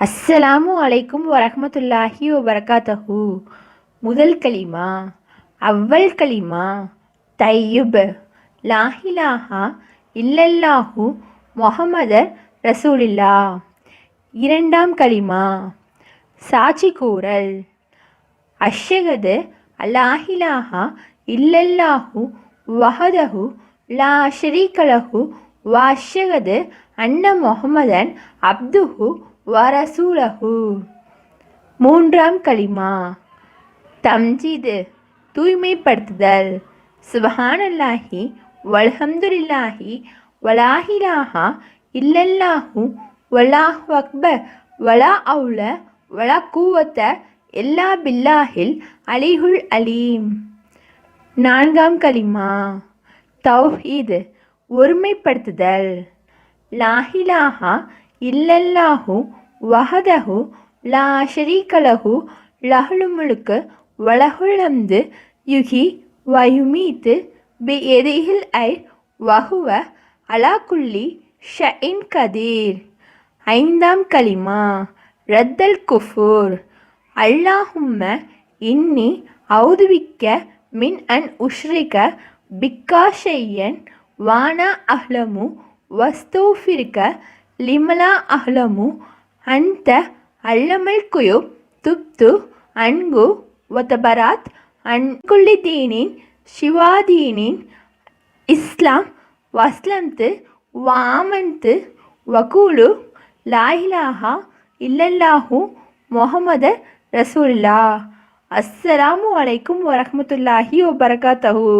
அஸ்ஸலாமு அலைக்கும் வரஹ்மத்துல்லாஹி வபரகாத்தஹு. முதல் கலிமா அவ்வல் கலிமா தையுப் லாஹிலாஹா இல்லல்லாஹு முஹம்மதர் ரசூலில்லா இரண்டாம் கலிமா சாட்சி கூறல். அஷ்ஷகது அல்லாஹிலாஹா இல்லல்லாஹு வஹதஹு லா ஷரீகலஹு வாஷகது அன்ன முஹம்மதன் அப்துஹு வரசூலஹு மூன்றாம் களிமா. தம்ஜீது தூய்மைப்படுத்துதல். சுபஹானல்லாஹி வல்ஹம்துலில்லாஹி வலாஹிலாஹா இல்லல்லாஹு வலாஹு அக்பர் வலா அவுல வலா கூவத்த எல்லா பில்லாஹில் அலிஹுல் அலீம். நான்காம் களிமா. தௌஹீது ஒருமைப்படுத்துதல். லாஹிலாஹா இல்லல்லாஹு வஹதஹு லா ஷரீகலஹு லஹுல் முலுக்கு வலஹுல் ஹம்து வயுமீத்து பி எதிஹில் ஐ வஹுவ அலாக்குள்ளி ஷ இன் கதீர். ஐந்தாம் கலிமா ரத்தல் குஃபூர். அல்லாஹும்ம இன்னி அவுதுவிக்க மின் அன் உஷ்ரிக பிக்கா ஷையன் வானா அஹ்லமு வஸ்தூஃபிர்க லிமலா அஹலமு அந்த அல்லமல் குயு துப்து அன்கு வத்தபராத் அன்குல்லி தீனின் சிவாதீனின் இஸ்லாம் வஸ்லம்து வாமன்து வகூலு லாயிலாஹா இல்லல்லாஹு முஹம்மது ரசூல்லா அஸ்ஸலாமு அலைக்கும் வரஹ்மத்துல்லாஹி வபரகாத்தஹு.